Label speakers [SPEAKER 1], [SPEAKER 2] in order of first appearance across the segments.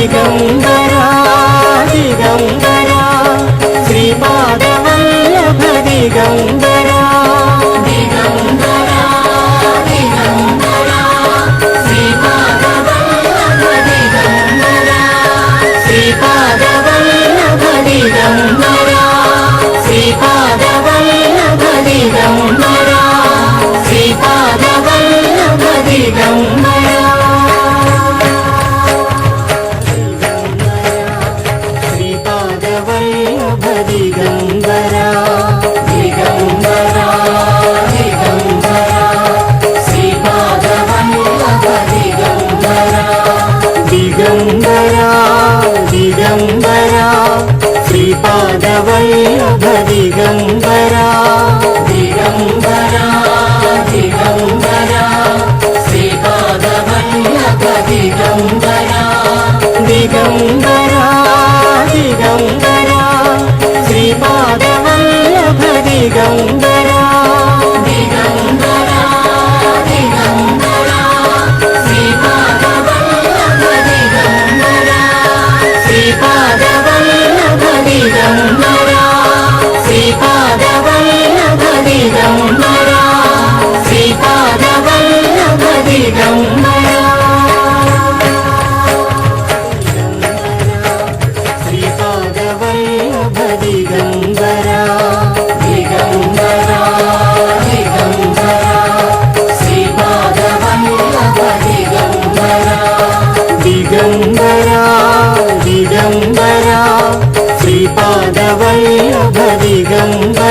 [SPEAKER 1] Digambara vida.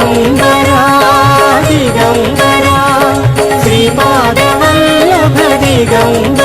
[SPEAKER 1] గంగరా Sripada Vallabha దిగంగ